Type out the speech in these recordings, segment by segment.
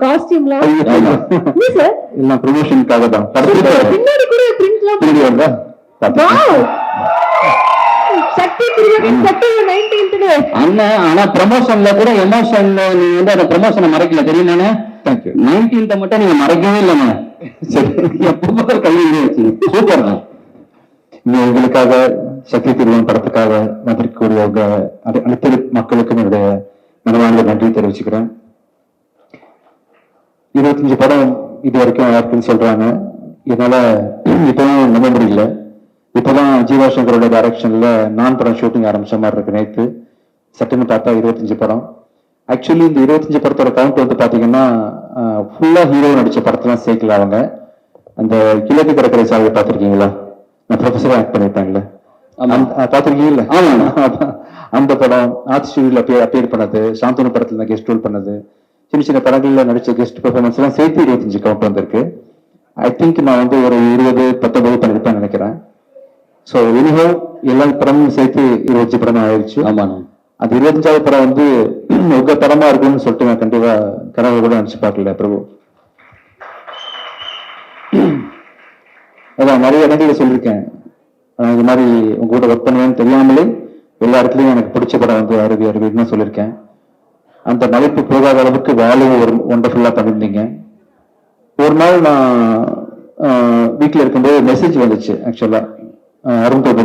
காஸ்டியூம்லாம். இல்ல சார்? ப்ரொமோஷனுக்காக தான் பின்னாடி கூட பிரிண்ட்லாம் இருந்தா வாவ் சக்தி திருமகன் செப்டம்பர் நைன்டீன்த்னு அண்ணன் ஆனா ப்ரமோஷன்ல கூட எமோஷன் நீங்க வந்து அந்த ப்ரமோஷனை மறைக்கல தெரியுமாண்ணே தேங்க்யூ நைன்டீன்த்த மட்டும் நீங்க மறைக்கவே இல்லைண்ணே சரி. எப்போ கல்வி வச்சு சூப்பர் இங்க உங்களுக்காக சக்தி திருவன் படத்துக்காக வந்திருக்கக்கூடிய உங்க அனை- அனைத்து மக்களுக்கும் என்னுடைய மனவாழ்ந்த நன்றி தெரிவிச்சுக்கிறேன். இருபத்தஞ்சு படம் இது வரைக்கும் யாருக்குன்னு சொல்றாங்க. என்னால இப்பவும் நம்ப முடியல. இப்பதான் ஜீவா சங்கரோட டைரக்ஷன்ல நான் படம் ஷூட்டிங் ஆரம்பிச்ச மாதிரி இருக்கு நேத்து. சட்டுன்னு பார்த்தா இருபத்தஞ்சு படம். ஆக்சுவலி இந்த இருபத்தஞ்சு படத்தோட கவுண்ட் வந்து பாத்தீங்கன்னா ஃபுல்லா ஹீரோ நடிச்ச படத்தெல்லாம் சேர்க்கல அவங்க. அந்த கிழக்கு கடற்கரை சாலை பார்த்திருக்கீங்களா? நான் ப்ரொஃபஸரா ஆக்ட் பண்ணிருப்பாங்கல்ல பாத்திருக்கீங்கல்ல ஆமா. அந்த படம் ஆர்ட் ஸ்டுடியோல அப்பே அப்பியர் பண்ணது. சாந்தனு படத்துல கெஸ்ட் ரோல் பண்ணது. சின்ன சின்ன படங்கள்ல நடிச்ச கெஸ்ட் பெர்ஃபார்மன்ஸ் எல்லாம் சேர்த்து இருபத்தஞ்சு கவுண்ட் வந்திருக்கு. ஐ திங்க் நான் வந்து ஒரு இருபது பத்தொன்பது பண்ணிருப்பேன் நினைக்கிறேன். ஸோ எனிஹோ எல்லா படமும் சேர்த்து இருபத்தஞ்சு படம் ஆயிடுச்சு. ஆமாண்ணா. அது இருபத்தஞ்சாவது படம் வந்து உங்க படமா இருக்கும்னு சொல்லிட்டு நான் கண்டிப்பா கனவு கூட நினைச்சு பார்க்கல பிரபு. அதான் நிறைய இடங்கள்ல சொல்லியிருக்கேன். இது மாதிரி உங்க கூட ஒர்க் பண்ணுவேன்னு தெரியாமலே எல்லா இடத்துலயும் எனக்கு பிடிச்ச படம் வந்து அருவி அருவின்னு சொல்லியிருக்கேன். அந்த மதிப்பு போகாத அளவுக்கு வேலையை ஒரு ஒண்டர்ஃபுல்லாக பண்ணியிருந்தீங்க. ஒரு நாள் நான் வீட்டில் இருக்கும்போது மெசேஜ் வந்துச்சு ஆக்சுவலாக அருண் பிரபு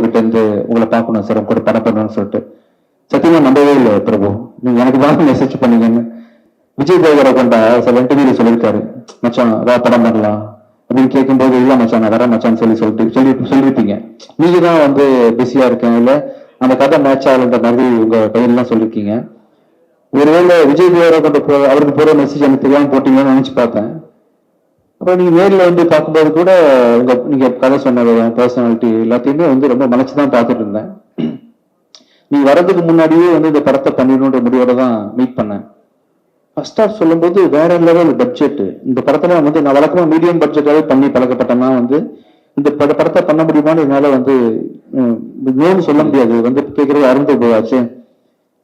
உங்களை பார்க்கணும் சார் உங்க கூட படம் பண்ணணும்னு சொல்லிட்டு. சத்தியமா நம்பவே இல்லை பிரபு. நீங்க எனக்கு தான் மெசேஜ் பண்ணீங்கன்னு. விஜய் தேவரை கொண்டா சில இன்டர்வியூல சொல்லியிருக்காரு. மச்சான் வா படம் பண்ணலாம். அப்படின்னு கேட்கும்போது இல்லை மச்சான் நான் வரேன் மச்சான் சொல்லி சொல்லிட்டு சொல்லி சொல்லியிருப்பீங்க நீங்க தான் வந்து பிஸியா இருக்கேன் இல்லை அந்த கதை மேட்ச் ஆகலன்ற மாதிரி உங்க கையெல்லாம் சொல்லியிருக்கீங்க ஒருவேளை விஜய் தேவரை கொண்ட அவருக்கு போற மெசேஜ் எனக்கு தெரியாம போட்டீங்கன்னு நினைச்சு பார்த்தேன். அப்புறம் நீங்க நேரில் வந்து பார்க்கும்போது கூட உங்க நீங்க கதை சொன்ன பர்சனாலிட்டி எல்லாத்தையுமே வந்து ரொம்ப மலைச்சு தான் பார்த்துட்டு இருந்தேன். நீ வர்றதுக்கு முன்னாடியே வந்து இந்த படத்தை பண்ணிடணுன்ற முடிவோட தான் மீட் பண்ணேன். ஃபர்ஸ்ட் ஆஃப் சொல்லும்போது வேற லெவல் பட்ஜெட் இந்த படத்தில் வந்து நான் வழக்கமாக மீடியம் பட்ஜெட்டாகவே பண்ணி பழக்கப்பட்டேன்னா வந்து இந்த பட படத்தை பண்ண முடியுமான்னு என்னால் வந்து நோன்னு சொல்ல முடியாது. வந்து கேட்குறது அருந்து போயாச்சு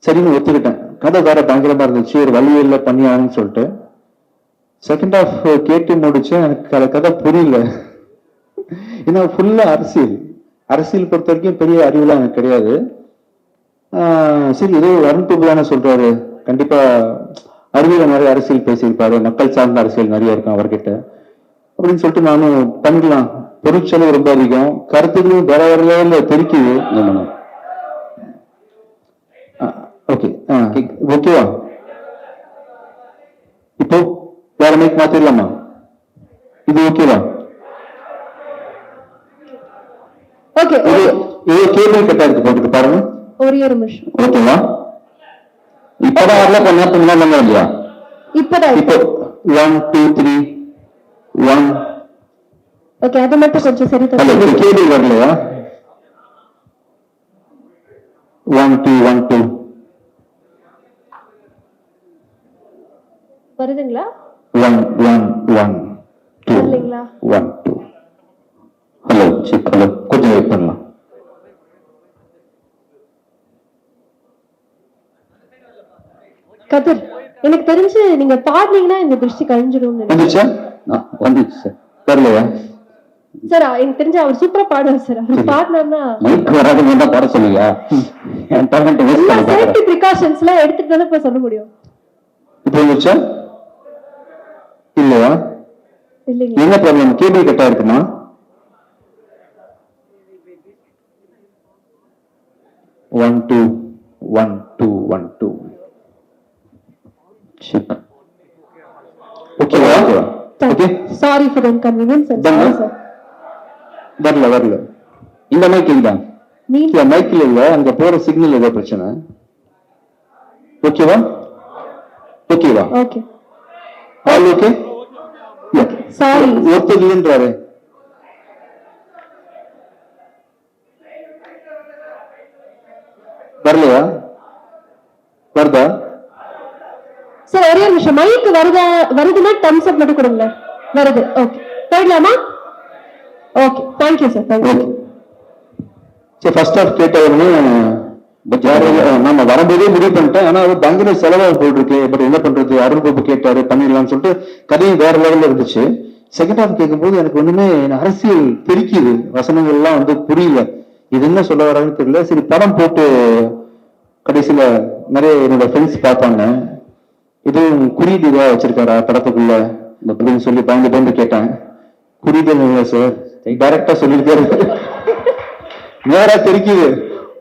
சரின்னு ஒத்துக்கிட்டேன். கதை வேற பயங்கரமா இருந்துச்சு ஒரு வழியில பண்ணி ஆகணும்னு சொல்லிட்டு செகண்ட் ஹாஃப் கேட்டு முடிச்சேன் எனக்கு அந்த கதை புரியல. ஏன்னா ஃபுல்லா அரசியல். அரசியல் பொறுத்த வரைக்கும் பெரிய அறிவுலாம் எனக்கு கிடையாது. சரி ஏதோ அருண் பிரபு தானே சொல்றாரு? கண்டிப்பா அறிவியல நிறைய அரசியல் பேசியிருப்பாரு. மக்கள் சார்ந்த அரசியல் நிறைய இருக்கும் அவர்கிட்ட. அப்படின்னு சொல்லிட்டு நானும் பண்ணிக்கலாம் பொருட்செலவு ரொம்ப அதிகம். கருத்துக்களும் வேற வேற லெவல்ல தெரிக்குது. ஓகே ஓகேவா இப்போ வேற மைக் மாத்திரலாமா இது ஓகேவா ஓகே இது இது கேபிள் கட்டா இருக்கு போட்டுக்கு பாருங்க ஒரே ஒரு நிமிஷம் ஓகேவா இப்பதான் வரல கொஞ்ச நேரத்துக்கு முன்னாடி வந்தா இல்லையா இப்பதான் இப்போ one two three one okay அது மட்டும் கொஞ்சம் சரி ஹலோ தரணும் கேபிள் வரலையா வருதுங்களா? One one one two வரலைங்களா one two hello check hello கொஞ்சம் வெயிட் பண்ணலாம். கதிர் எனக்கு தெரிஞ்சு நீங்க பாடுனீங்கன்னா இந்த திருஷ்டி கழிஞ்சிடும் வந்துச்சா வந்துச்சு சார். வரலையா? சார் எனக்கு தெரிஞ்சு அவர் சூப்பரா பாடுவார் சார். அவர் பாடினார்னா மைக் பாட சொல்லுங்க. என் டேலண்ட் வேஸ்ட் சேஃப்டி எடுத்துட்டு தானே சொல்ல முடியும். இப்போ வந்துச்சா இல்லையா? என்ன ப்ராப்ளம் கேபிள் கட்டா இருக்குமா one two one two one two ஓகேவா okay sorry for inconvenience sir வரல வரல. இந்த மைக் தான். இல்ல மைக்ல இல்ல. அங்க போற சிக்னல் ஏதோ பிரச்சனை. ஓகேவா ஓகேவா ஓகே ஆல் ஓகே சாரி ஒருத்தர் இல்லைன்றாரு வரலையா? வருதா? சார் ஒரே ஒரு நிமிஷம். மைக் வருதா வருதுன்னா தம்ஸ் அப் மட்டும் கொடுங்களேன் வருது. ஓகே போயிடலாமா? Okay thank you sir thank you சரி ஃபர்ஸ்ட் ஹாஃப் கேட்ட உடனே பட் யாரு நம்ம வரும்போதே முடிவு பண்ணிட்டேன் ஆனா அது பயங்கர செலவாக போயிட்டு பட் என்ன பண்றது? அருண் கோபு கேட்டாரு பண்ணிடலாம்னு சொல்லிட்டு கதையும் வேற லெவல்ல இருந்துச்சு. செகண்ட் ஹாஃப் கேட்கும்போது எனக்கு ஒண்ணுமே அரசியல் பிரிக்குது. வசனங்கள்லாம் வந்து புரியல. இது என்ன சொல்ல வராங்கன்னு தெரியல. சரி படம் போட்டு கடைசியில நிறைய என்னோட ஃப்ரெண்ட்ஸ் பார்த்தாங்க. இதுவும் குறியீடு இதா வச்சிருக்காரா படத்துக்குள்ள? அப்படின்னு சொல்லி பயந்து பயந்து கேட்டேன். குறியீடு இல்லை சார் டைரக்டா சொல்லியிருக்காரு நேரா தெரிக்குது.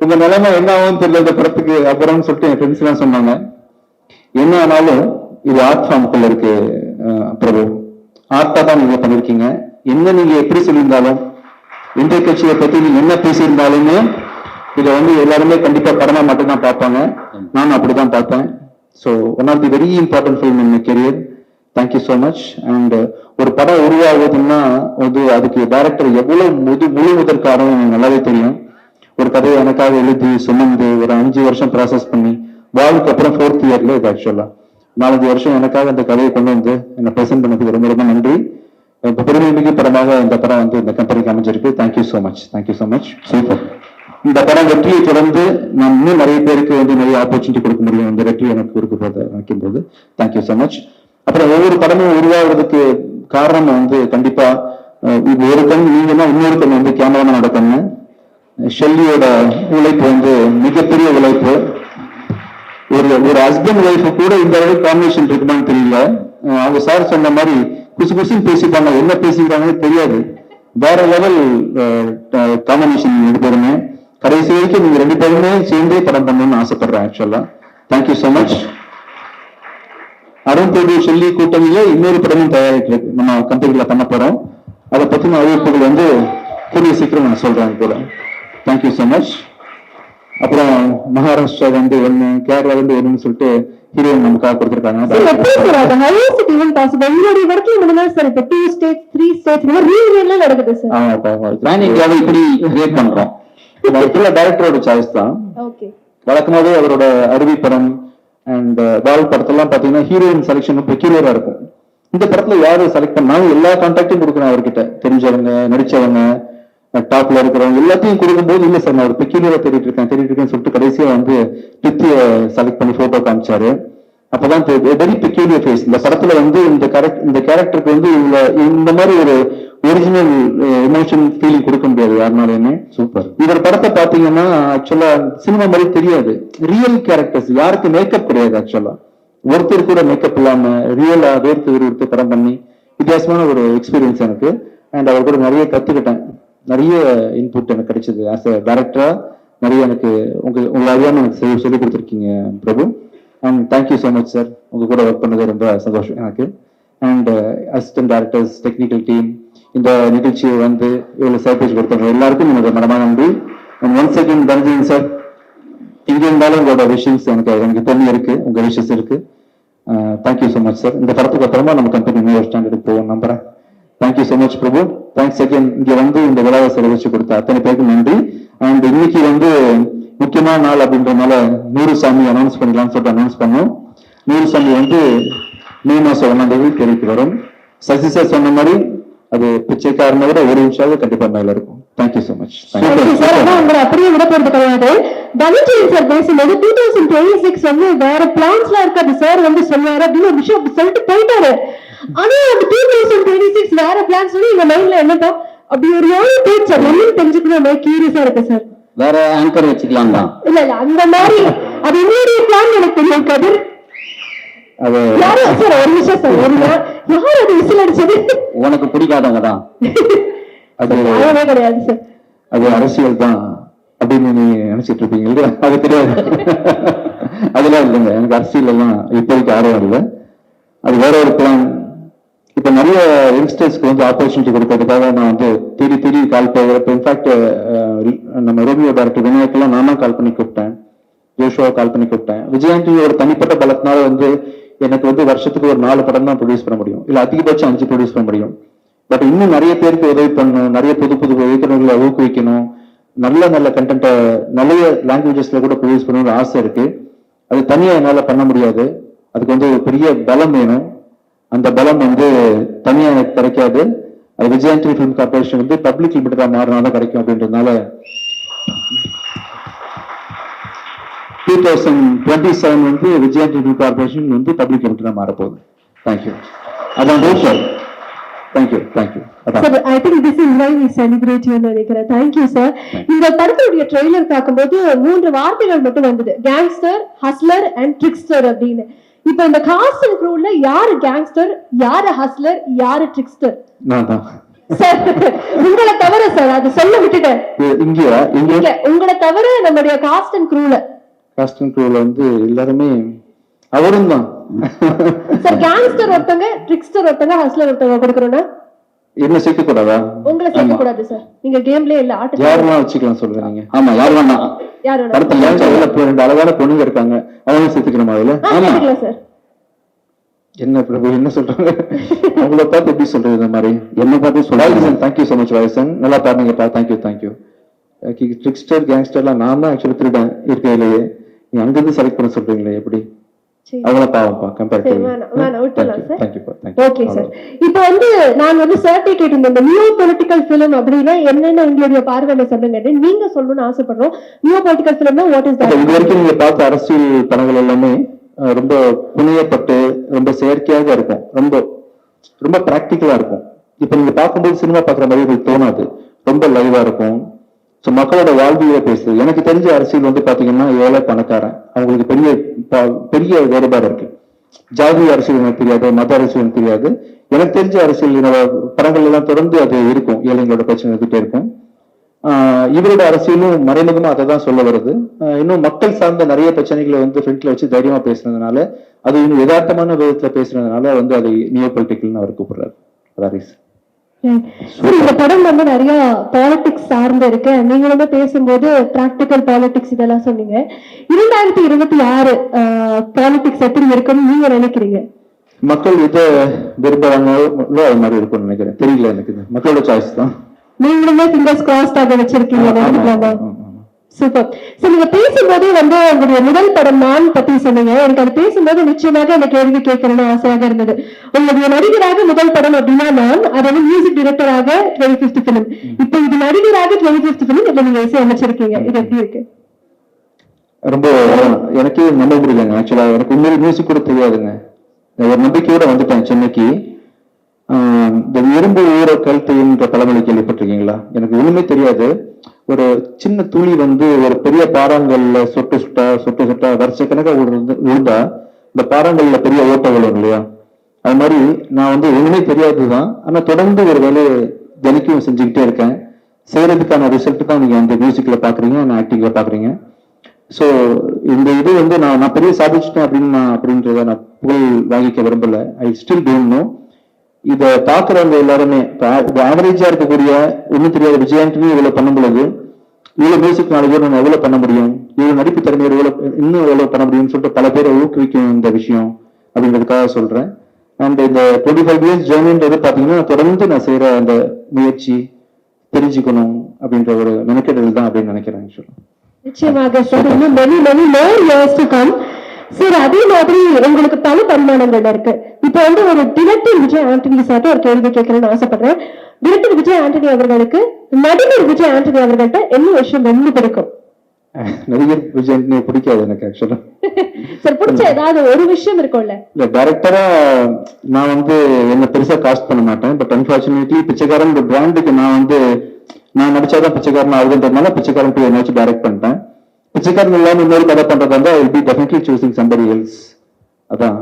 உங்க நிலைமை என்ன ஆகும் தெரியல இந்த படத்துக்கு அப்புறம்னு சொல்லிட்டு என் ஃப்ரெண்ட்ஸ் எல்லாம் சொன்னாங்க. என்ன ஆனாலும் இது ஆர்ட் ஃபார்முக்குள்ள இருக்கு பிரபு. ஆர்ட்டா தான் நீங்க பண்ணிருக்கீங்க. என்ன நீங்க எப்படி சொல்லியிருந்தாலும் எந்த கட்சியை பத்தி நீங்க என்ன பேசியிருந்தாலுமே இதை வந்து எல்லாருமே கண்டிப்பா படமா மட்டும் தான் பார்ப்பாங்க. நானும் அப்படிதான் பார்த்தேன் so one of the very important film in my career thank you so much and ஒரு படம் உருவாகுதுன்னா வந்து அதுக்கு டேரக்டர் எவ்வளவு முது முழு முதற் எனக்கு நல்லாவே தெரியும். ஒரு கதையை எனக்காக எழுதி சுமந்து ஒரு அஞ்சு வருஷம் ப்ராசஸ் பண்ணி வாழ்க்கை அப்புறம் ஃபோர்த் இயர்ல இது ஆக்சுவலா நாலஞ்சு வருஷம் எனக்காக இந்த கதையை கொண்டு வந்து என்னை ப்ரெசென்ட் பண்ணதுக்கு ரொம்ப ரொம்ப நன்றி. இப்போ பெருமை மிகு படமாக இந்த படம் வந்து இந்த கம்பெனிக்கு அமைஞ்சிருக்கு. Thank you so much thank you so much super இந்த படம் வெற்றியை தொடர்ந்து நான் இன்னும் நிறைய பேருக்கு வந்து நிறைய ஆப்பர்ச்சுனிட்டி கொடுக்க முடியும். இந்த வெற்றி எனக்கு கொடுக்கப்பட நினைக்கும் போது தேங்க்யூ ஸோ மச் அப்புறம் ஒவ்வொரு படமும் உருவாகிறதுக்கு காரணம் வந்து கண்டிப்பா ஒரு கண் நீங்கன்னா இன்னொரு கண் வந்து கேமராமேனோட கண்ணு. ஷெல்லியோட உழைப்பு வந்து மிகப்பெரிய உழைப்பு. ஒரு ஒரு ஹஸ்பண்ட் ஒய்ஃபு கூட இந்த அளவுக்கு காம்பினேஷன் இருக்குமான்னு தெரியல. அவங்க சார் சொன்ன மாதிரி குசு குசுன்னு பேசிப்பாங்க. என்ன பேசிக்கிறாங்கன்னு தெரியாது. வேற லெவல் காம்பினேஷன் ரெண்டு பேருமே. கடைசி வரைக்கும் நீங்க ரெண்டு பேருமே சேர்ந்தே படம் பண்ணணும்னு ஆசைப்படுறேன் ஆக்சுவலா thank you so much Arun Prabhu சொல்லி கூட்டணியில இன்னொரு படமும் தயாரிட்டு இருக்கு நம்ம கம்பெனில பண்ண போறோம். அதை பத்தின அறிவிப்புகள் வந்து கூடிய சீக்கிரம் நான் சொல்றேன் கூட. தேங்க்யூ so மச் அப்புறம் மகாராஷ்டிரா வந்து ஒண்ணு கேரளா வந்து ஒண்ணுன்னு சொல்லிட்டு ஹீரோயின் நமக்காக கொடுத்துருக்காங்க. இப்படி கிரியேட் பண்றோம். டைரக்டரோட சாய்ஸ் தான். ஓகே வழக்கமாவே அவரோட அருவி படம் அண்ட் பால் படத்தெல்லாம் பாத்தீங்கன்னா ஹீரோயின் செலெக்ஷன் பெக்யூலரா இருக்கும். இந்த படத்துல யாரு செலக்ட் பண்ணாலும் எல்லா கான்டாக்டும் கொடுக்குறேன் அவர்கிட்ட. தெரிஞ்சவங்க நடிச்சவங்க டாப்ல இருக்கிறவங்க எல்லாத்தையும் கொடுக்கும்போது இல்ல சார் நான் ஒரு பெக்யூலரா தேடிட்டு இருக்கேன் தேடிட்டு இருக்கேன்னு சொல்லிட்டு கடைசியா வந்து பித்திய செலக்ட் பண்ணி போட்டோ காமிச்சாரு. அப்பதான் வெரி பெக்யூலியர் ஃபேஸ் இந்த படத்துல வந்து இந்த கரெக்ட் இந்த கேரக்டருக்கு வந்து இவ்வளவு இந்த மாதிரி ஒரு ஒரிஜினல் எமோஷன் ஃபீலிங் கொடுக்க முடியாது யாருனாலுமே சூப்பர் இவர் படத்தை பாத்தீங்கன்னா ஆக்சுவலா சினிமா மாதிரி தெரியாது. ரியல் கேரக்டர்ஸ் யாருக்கு மேக்கப் கிடையாது ஆக்சுவலா ஒருத்தர் கூட மேக்கப் இல்லாம ரியலா வேர்த்து விறுவிறுத்து படம் பண்ணி வித்தியாசமான ஒரு எக்ஸ்பீரியன்ஸ் எனக்கு. அண்ட் அவர் கூட நிறைய கத்துக்கிட்டேன். நிறைய இன்புட் எனக்கு கிடைச்சது. ஆஸ் அ டேரக்டரா நிறைய எனக்கு உங்கள் உங்கள் அறியாமல் எனக்கு சொல்லி சொல்லி கொடுத்துருக்கீங்க Prabhu. And thank you so much sir உங்க கூட ஒர்க் பண்ணது ரொம்ப சந்தோஷம் எனக்கு. And assistant directors technical team இந்த நிகழ்ச்சியை வந்து இவ்வளவு சர்ப்ரைஸ் கொடுத்தவங்க எல்லாருக்கும் எனக்கு மனமான நன்றி. And one second Dhananjayan sir இங்க இருந்தாலும் உங்களோட விஷயஸ் எனக்கு எனக்கு தண்ணி இருக்கு. உங்க விஷயஸ் இருக்கு. தேங்க்யூ ஸோ மச் சார் இந்த படத்துக்கு அப்புறமா நம்ம கம்பெனி இன்னொரு ஸ்டாண்டர்டுக்கு போவோம் நம்புறேன். Thank you so much Prabhu thanks again இங்க வந்து இந்த விழாவை செலவழிச்சு கொடுத்த அத்தனை பேருக்கும் நன்றி. அண்ட் இன்னைக்கு வந்து முக்கியமான நாள் அப்படின்றதுனால நூறு சாமி அனௌன்ஸ் பண்ணலாம்னு சொல்லிட்டு அனௌன்ஸ் பண்ணோம். நூறு சாமி வந்து மே மாசம் ஒன்னாம் தேதி தேதிக்கு வரும். சசி சார் சொன்ன மாதிரி அது பிச்சைக்காரனை விட ஒரு நிமிஷம் கண்டிப்பா மேல இருக்கும். தேங்க்யூ சோ மச் சார் அப்படியே விட போறது கிடையாது. தனஞ்சயன் சார் பேசும்போது டூ தௌசண்ட் டுவெண்ட்டி சிக்ஸ் வந்து வேற பிளான்ஸ்லாம் இருக்காது. சார் வந்து சொன்னாரு அப்படின்னு ஒரு விஷயம் சொல்லிட்டு போயிட்டாரு. ஆனா அந்த டூ தௌசண்ட் டுவெண்ட்டி சிக்ஸ் வேற பிளான்ஸ் வந்து எங்க மைண்ட்ல என்னதான் அப்படி ஒரு போயிடுச்சு அது என்னன்னு தெரிஞ்சுக்கணும் கியூரியஸா இருக்கு சார் வேற ஆங்கர் வச்சுக்கலாம் தான் இல்ல இல்ல அந்த மாதிரி அது என்னுடைய பிளான் எனக்கு தெரியும் கதிர். அது யாரு சார் ஒரு நிமிஷம் சார் ஒரு. யார் அது விசில் அடிச்சது? உனக்கு பிடிக்காதவங்க தான் அது கிடையாது சார் அது அரசியல் தான் அப்படின்னு நீ நினைச்சிட்டு இருப்பீங்க. அது தெரியாது. அதெல்லாம் இல்லைங்க. எனக்கு அரசியல் எல்லாம் இப்போதைக்கு ஆர்வம் இல்லை. அது வேற ஒரு பிளான் இப்போ நிறைய யங்ஸ்டர்ஸ்க்கு வந்து ஆப்பர்ச்சுனிட்டி கொடுக்கறதுக்காக நான் வந்து தேடி தேடி கால் போகிறப்ப இன்ஃபேக்ட் நம்ம ரோமியோ டேரக்டர் விநாயக்கெல்லாம் நான் கால் பண்ணி கூப்பிட்டேன். ஜோஷுவா கால் பண்ணி கூப்பிட்டேன். விஜயாண்டி ஒரு தனிப்பட்ட பலத்தினால வந்து எனக்கு வந்து வருஷத்துக்கு ஒரு நாலு படம் தான் ப்ரொடியூஸ் பண்ண முடியும். இல்லை அதிகபட்சம் அஞ்சு ப்ரொடியூஸ் பண்ண முடியும். பட் இன்னும் நிறைய பேருக்கு உதவி பண்ணணும். நிறைய புது புது இயக்குநர்களை ஊக்குவிக்கணும். நல்ல நல்ல கண்டென்ட்டை நிறைய லாங்குவேஜஸ்ல கூட ப்ரொடியூஸ் பண்ணணும்னு ஆசை இருக்கு. அது தனியாக என்னால் பண்ண முடியாது. அதுக்கு வந்து ஒரு பெரிய பலம் வேணும். அந்த பலம் வந்து தனியா எனக்கு கிடைக்காது. அது விஜயாண்டி ஃபிலிம் கார்பரேஷன் வந்து பப்ளிக் லிமிட்டடா மாறினாதான் கிடைக்கும் அப்படின்றதுனால டூ தௌசண்ட் டுவெண்ட்டி செவன் வந்து விஜயா டிவி கார்பரேஷன் வந்து பப்ளிக் லிமிட்டடாக மாறப்போகுது. தேங்க்யூ அதான் sir thank you thank you I think this is why we celebrate you நினைக்கிறேன். தேங்க்யூ சார் இந்த படத்துடைய ட்ரெய்லர் பார்க்கும்போது மூன்று வார்த்தைகள் மட்டும் வந்தது. கேங்ஸ்டர் ஹஸ்லர் அண்ட் ட்ரிக்ஸ்டர் அப்படின்னு. இப்போ இந்த காஸ்ட் அண்ட் க்ரூல யாரு கேங்ஸ்டர் யாரு ஹஸ்லர் யாரு ட்ரிக்ஸ்டர் நான் தான் சார் உங்களை தவிர சார் அது சொல்ல விட்டுட்டேன். இங்கே? இல்ல உங்களை தவிர நம்முடைய காஸ்ட் அண்ட் க்ரூல காஸ்டிங் க்ரூல வந்து எல்லாருமே அவரும் தான் சார் கேங்ஸ்டர் ஒருத்தங்க ட்ரிக்ஸ்டர் ஒருத்தங்க ஹஸ்லர் ஒருத்தங்க கொடுக்கறோம்னா? என்ன சேர்க்க கூடாதா உங்களை சேர்க்க கூடாது சார் நீங்க கேம்லயே இல்ல ஆட்ட யாரெல்லாம் வச்சுக்கலாம் சொல்லுங்க நீங்க? ஆமா யார் வேணாம் யாரு வேணா படத்துல ஏன் ரெண்டு அழகான பொண்ணுங்க இருக்காங்க. அவங்க சேர்த்துக்கணுமா அதுல? ஆ, சேர்த்துக்கலாம் சார் என்ன பிரபு என்ன சொல்றாங்க? அவங்கள பார்த்து எப்படி சொல்றது இந்த மாதிரி? என்ன பார்த்து வாய்சன் தேங்க்யூ ஸோ மச் வாய்சன் நல்லா பாருங்கப்பா தேங்க்யூ தேங்க்யூ ட்ரிக்ஸ்டர் கேங்ஸ்டர்லாம் நான் தான் ஆக்சுவலி திருடன் இருக்கையிலேயே. நீ அங்கிருந்து செலக்ட் பண்ண சொல்றீங்களே எப்படி? அவங்கள பாவம்ப்பா கம்பேர் ஓகே சார் இப்போ வந்து நான் வந்து சார்ட்டே கேட்டிருந்தேன் இந்த நியூ பொலிட்டிக்கல் ஃபிலிம் அப்படின்னா என்னென்ன உங்களுடைய பார்வையில சொல்லுங்க நீங்க சொல்லணும்னு ஆசைப்படுறோம். நியூ பொலிட்டிக்கல் ஃபிலிம்னா வாட் இஸ் தட் இது வரைக்கும் நீங்க பார்த்த அரசியல் படங்கள் எல்லாமே ரொம்ப புனையப்பட்டு ரொம்ப செயற்கையாக இருக்கும். ரொம்ப ரொம்ப பிராக்டிக்கலா இருக்கும். இப்ப நீங்க பார்க்கும்போது சினிமா பார்க்குற மாதிரி உங்களுக்கு தோணாது. ரொம்ப லைவா இருக்கும். ஸோ மக்களோட வாழ்வியலை பேசுது எனக்கு தெரிஞ்ச அரசியல் வந்து பாத்தீங்கன்னா ஏழை பணக்காரன். அவங்களுக்கு பெரிய பெரிய வேறுபாடு இருக்கு. ஜாதி அரசியல் எனக்கு தெரியாது மத அரசியல் எனக்கு தெரியாது. எனக்கு தெரிஞ்ச அரசியல் என்னோட படங்கள் எல்லாம் தொடர்ந்து அது இருக்கும். ஏழைங்களோட பிரச்சனை இருந்துகிட்டே இருக்கும். இவரோட அரசியலும் மறைமுகமா அதை தான் சொல்ல வருது. இன்னும் மக்கள் சார்ந்த நிறைய பிரச்சனைகளை வந்து ஃப்ரண்ட்ல வச்சு தைரியமா பேசுனதுனால அது இன்னும் யதார்த்தமான விதத்துல பேசுனதுனால வந்து அதை நியோ பொலிட்டிக்கல்னு அவர் கூப்பிடுறாரு. அதான் reason. இந்த படம் வந்து நிறைய பாலிடிக்ஸ் சார்ந்து இருக்கு. நீங்களுமே பேசும்போது பிராக்டிக்கல் பாலிடிக்ஸ் இதெல்லாம் சொன்னீங்க. இரண்டாயிரத்தி இருபத்தி ஆறு பாலிடிக்ஸ் எப்படி இருக்கும்னு நீங்க நினைக்கிறீங்க? மக்கள் இதை விரும்புறாங்களோ அது மாதிரி இருக்கும்னு நினைக்கிறேன். தெரியல எனக்கு. மக்களோட சாய்ஸ் தான். நீங்களுமே ஃபிங்கர்ஸ் கிராஸ்ட் ஆக வச்சிருக்கீங்க சூப்பர் சோ நீங்க பேசும்போதே வந்து உங்களுடைய முதல் படம் நான் பத்தி சொன்னீங்க. எனக்கு அது பேசும்போது நிச்சயமாக இந்த கேள்வி கேட்கணும்னு ஆசையாக இருந்தது. உங்களுடைய நடிகராக முதல் படம் அப்படின்னா நான் அது வந்து மியூசிக் டிரெக்டராக டுவெண்ட்டி ஃபிஃப்த் பிலிம் இப்போ இது நடிகராக டுவெண்ட்டி ஃபிஃப்த் பிலிம் இதுல நீங்க இசை அமைச்சிருக்கீங்க. இது எப்படி இருக்கு? ரொம்ப எனக்கே நம்ப முடியலங்க ஆக்சுவலா எனக்கு உண்மையில மியூசிக் கூட தெரியாதுங்க. ஒரு நம்பிக்கையோட வந்துட்டேன் சென்னைக்கு. ஆஹ் இந்த இரும்பு ஊற கழுத்துன்ற பழமொழி கேள்விப்பட்டிருக்கீங்களா எனக்கு ஒண்ணுமே தெரியாது. ஒரு சின்ன துளி வந்து ஒரு பெரிய பாறாங்கல்ல சொட்டு சுட்டா சொட்டு சுட்டா வருஷக்கணக்காக விழுந்து விழுந்தா இந்த பாறாங்கல்ல பெரிய ஓட்டை விழும் இல்லையா? அது மாதிரி நான் வந்து ஒண்ணுமே தெரியாதுதான் ஆனா தொடர்ந்து ஒரு வேலையை தினைக்கும் செஞ்சுக்கிட்டே இருக்கேன். செய்யறதுக்கான ரிசல்ட் தான் நீங்க அந்த மியூசிக்ல பாக்குறீங்க நான் ஆக்டிங்ல பாக்குறீங்க. ஸோ இந்த இது வந்து நான் நான் பெரிய சாதிச்சிட்டேன் அப்படின்னு நான் அப்படின்றத நான் புகழ் வாங்கிக்க விரும்பல. ஐ ஸ்டில் டோன்ட் நோ இத பாக்குறவங்க எல்லாருமே ஆவரேஜா இருக்கக்கூடிய ஒண்ணும் தெரியாத விஜயாண்டனி இவ்வளவு பண்ணும் பொழுது இவ்வளவு மியூசிக் நாலு பேர் நம்ம எவ்வளவு பண்ண முடியும்? இவ்வளவு நடிப்பு திறமையோட எவ்வளவு இன்னும் எவ்வளவு பண்ண முடியும்னு சொல்லிட்டு பல பேரை ஊக்குவிக்கும் இந்த விஷயம் அப்படிங்கிறதுக்காக சொல்றேன். அண்ட் இந்த டுவெண்ட்டி ஃபைவ் இயர்ஸ் ஜேர்னின்றது பாத்தீங்கன்னா தொடர்ந்து நான் செய்யற அந்த முயற்சி தெரிஞ்சுக்கணும் அப்படின்ற ஒரு மெனக்கெடல் தான் அப்படின்னு நினைக்கிறேன் ஆக்சுவலா நிச்சயமாக சார் இன்னும் many many more years to come sir அதே மாதிரி உங்களுக்கு பல பரிமாணங்கள் இருக்கு. இப்போ வந்து ஒரு டிரெக்டர் விஜய் ஆண்டனி சார்ட்ட ஒரு கேள்வி கேட்கணும்னு ஆசைப்படுறேன். டிரெக்டர் விஜய் ஆண்டனி அவர்களுக்கு நடிகர் விஜய் ஆண்டனி அவர்கள்ட்ட என்ன விஷயம் ரொம்ப பிடிக்கும் நடிகர் விஜயன்டனி பிடிக்காது எனக்கு ஆக்சுவலா சார் பிடிச்ச ஏதாவது ஒரு விஷயம் இருக்கும்ல? இல்ல டைரக்டரா நான் வந்து என்ன பெருசா காஸ்ட் பண்ண மாட்டேன். பட் அன்பார்ச்சுனேட்லி பிச்சைக்காரன் பிராண்டுக்கு நான் வந்து நான் நடிச்சாதான் பிச்சைக்காரன் ஆகுதுன்றதுனால பிச்சைக்காரன் போய் என்ன வச்சு டைரக்ட் பண்ணிட்டேன். பிச்சைக்காரன் இல்லாம இன்னொரு கதை பண்றதா இருந்தா I be definitely choosing somebody else அதான்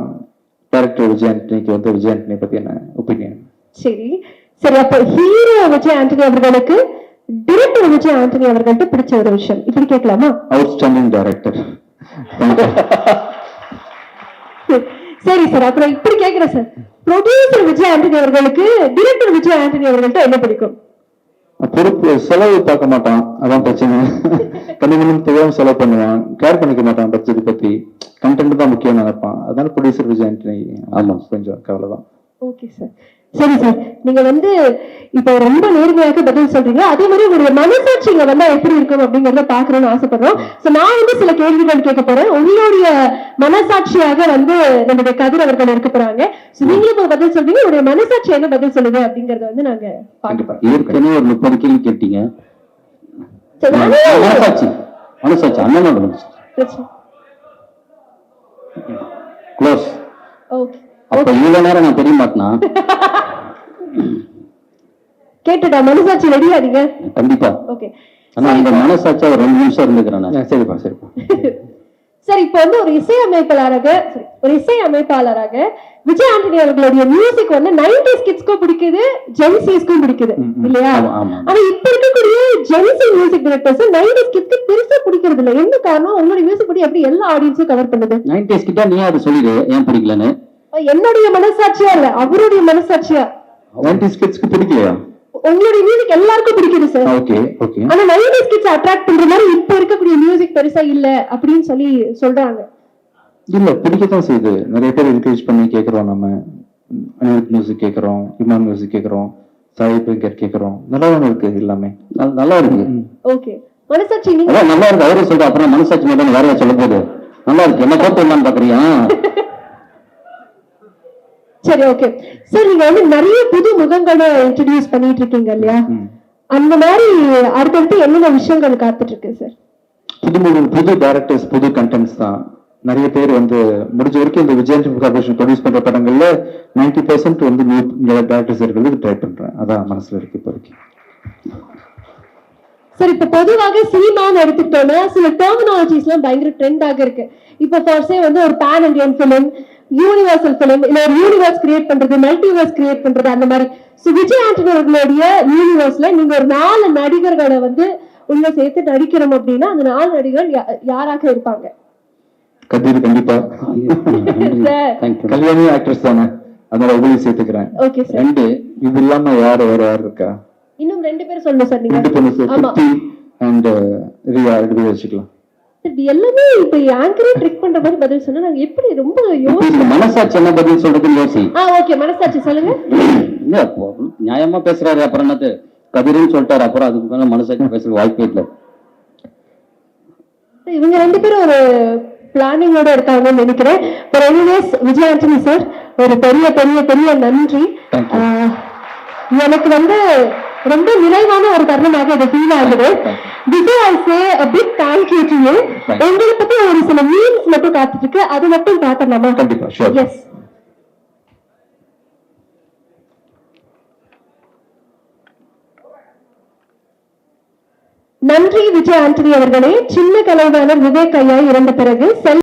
டைரக்டர் விஜய் ஆண்டனிக்கு வந்து விஜய் ஆண்டனி பத்தி என்ன ஒப்பீனியன் சரி. சரி அப்ப ஹீரோ விஜய் ஆண்டனி அவர்களுக்கு டிரெக்டர் விஜய் ஆண்டனி அவர்கள்ட்ட பிடிச்ச ஒரு விஷயம். இப்படி கேட்கலாமா? அவுட்ஸ்டாண்டிங் டைரக்டர் சரி சார் அப்புறம் இப்படி கேக்குறேன் சார் ப்ரொடியூசர் விஜய் ஆண்டனி அவர்களுக்கு டிரெக்டர் விஜய் ஆண்டனி அவர்கள்ட்ட என்ன பிடிக்கும்? பொறுப்பு செலவு பார்க்க மாட்டான். அதான் பிரச்சனை. கண்டிப்பாக தேவையான செலவு பண்ணுவான். கேர் பண்ணிக்க மாட்டான் பட்ஜெட் பத்தி. கண்டென்ட் தான் முக்கியம் நினைப்பான். அதனால ப்ரொடியூசர் விஜய் ஆண்டனி ஆமா கொஞ்சம் கவலை தான் ஓகே சார் சரி சார். நீங்க வந்து இப்போ ரொம்ப நேர்மையாக பதில் சொல்றீங்க. அதே மாதிரி உங்களுடைய மனசாட்சி இங்க வந்தா எப்படி இருக்கும் அப்படிங்கறத பாக்கணும்னு ஆசைப்படுறோம். சோ நான் வந்து சில கேள்விகள் கேட்க போறேன். உங்களுடைய மனசாட்சியாக வந்து நம்முடைய கதிர் அவர்கள் இருக்க போறாங்க. சோ நீங்களும் இப்போ பதில் சொல்றீங்க. உங்களுடைய மனசாட்சி என்ன பதில் சொல்லுங்க அப்படிங்கறத வந்து நாங்க பார்க்க போறோம். ஏற்கனவே ஒரு முப்பது கேள்வி கேட்டீங்க. மனசாட்சி. மனசாட்சி. அண்ணனோட மனசாட்சி. க்ளோஸ் ஓகே அப்ப இவ்வளவு நேரம் நான் தெரிய மாட்டேனா? கேட்டுட்டா மனசாட்சி ரெடியா நீங்க? கண்டிப்பா. ஓகே ஆனா அந்த மனசாட்சியா ஒரு ரெண்டு நிமிஷம் இருந்துக்கிறேன் சரிப்பா சரிப்பா. சரி இப்போ வந்து ஒரு இசையமைப்பாளராக sorry, ஒரு இசையமைப்பாளராக விஜய் ஆண்டனி அவர்களுடைய மியூசிக் வந்து நைன்டிஸ் கிட்ஸ்க்கும் பிடிக்குது ஜென்சிஸ்க்கும் பிடிக்குது. இல்லையா. ஆனா இப்ப இருக்கக்கூடிய Gen Z music directors nineties கிட்ஸ்க்கு பெருசா பிடிக்கிறது இல்ல என்ன காரணம்? உங்களுடைய மியூசிக் படி எப்படி எல்லா ஆடியன்ஸும் கவர் பண்ணுது? நைன்டிஸ் கிட்ட நீ அது சொல்லிடு ஏன் பிடிக்கலன்னு? என்னுடைய மனசாட்சியா இல்ல அவருடைய மனசாட்சியா? நைன்டி ஸ்கிட்ஸ்க்கு பிடிக்கலையா? உங்களுடைய மியூசிக் எல்லாருக்கும் பிடிக்குது சார் ஓகே ஓகே ஆனா நைன்டிஸ் கிட்ஸ் அட்ராக்ட் பண்ற மாதிரி இப்ப இருக்கக்கூடிய மியூசிக் பெருசா இல்ல அப்படின்னு சொல்லி சொல்றாங்க. இல்ல பிடிக்கத்தான் செய்யுது. நிறைய பேர் என்கரேஜ் பண்ணி கேக்குறோம் நம்ம. அனிருத் மியூசிக் கேக்குறோம் இமான் மியூசிக் கேக்குறோம் சாய் பேங்கர் கேக்குறோம். நல்லா தானே இருக்கு எல்லாமே. நல்- நல்லா இருக்கு. ஓகே மனசாட்சி நீங்க நல்லா இருக்கு. அவரே சொல்ற அப்புறம் மனசாட்சி மட்டும் வேறையா சொல்ல போகுது நல்லா இருக்கு. என்ன போட்டு என்னன்னு பாக்குறியா? சரி ஓகே சார் நீங்க வந்து நிறைய புது முகங்களை இன்ட்ரடியூஸ் பண்ணிட்டு இருக்கீங்க இல்லையா. அந்த மாதிரி அடுத்தடுத்து என்னென்ன விஷயங்கள் காத்துட்டு இருக்கு சார் புது புது டேரக்டர்ஸ் புது கண்டென்ட்ஸ் தான். நிறைய பேர் வந்து முடிஞ்ச வரைக்கும் இந்த விஜய் கார்பரேஷன் ப்ரொடியூஸ் பண்ற படங்கள்ல 90% பெர்சென்ட் வந்து நியூ டேரக்டர்ஸ் இருக்கிறது ட்ரை பண்றேன். அதான் மனசுல இருக்கு இப்போதைக்கு. சார் இப்ப பொதுவாக சினிமான்னு எடுத்துக்கிட்டோம்னா சில டெர்மினாலஜிஸ் எல்லாம் பயங்கர ட்ரெண்டாக இருக்கு. இப்ப ஃபர்ஸ்டே வந்து ஒரு pan Indian film universal film இல்ல ஒரு யூனிவர்ஸ் கிரியேட் பண்றது மல்டிவர்ஸ் கிரியேட் பண்றது அந்த மாதிரி. சோ விஜய் ஆண்டனி அவர்களுடைய யூனிவர்ஸ்ல நீங்க ஒரு நாலு நடிகர்களை வந்து உள்ள சேர்த்து நடிக்கிறோம் அப்படின்னா அந்த நாலு நடிகர்கள் யா- யாராக இருப்பாங்க? கதிர் கண்டிப்பா. சார் தேங்க்யூ கல்யாணி ஆக்ட்ரஸ் தானே. அதனால உங்களையும் சேர்த்துக்கிறேன். ஓகே சார் ரெண்டு இது இல்லாம யார் வேற யார் இருக்கா? இன்னும் ரெண்டு பேர் சொல்லணும் சார் நீங்க. ஆமா. அண்ட் ரியா ரெண்டு பேர் வச்சுக்கலாம். எல்லாமே இப்ப ஆங்கரே ட்ரிக் பண்ற மாதிரி பதில் சொன்னா நாங்க எப்படி ரொம்ப யோசி இந்த மனசாட்சி என்ன பதில் சொல்றதுன்னு யோசி. ஆ ஓகே மனசாட்சி சொல்லுங்க. இல்ல, நியாயமா பேசுறாரு அப்புறம் என்னது? கதிர்னு சொல்லிட்டாரு அப்புறம் அதுக்கு மேல மனசாட்சி பேசுற வாய்ப்பே இல்ல. இவங்க ரெண்டு பேரும் ஒரு பிளானிங்கோட இருக்காங்கன்னு நினைக்கிறேன். But anyways Vijay Antony sir ஒரு பெரிய பெரிய பெரிய நன்றி. எனக்கு வந்து ரொம்ப நிறைவான ஒரு தருணமாக இது ஃபீல் ஆகுது. Before I say a big thank you to you. Thank you. உங்களை பத்தி ஒரு சில மீன்ஸ் மட்டும் காத்துட்டு இருக்கு. அது மட்டும் கண்டிப்பா ஷோர் எஸ் நன்றி விஜய் ஆண்டனி அவர்களே. சின்ன கலைவாணர் விவேக் ஐயா இறந்த பிறகு செல்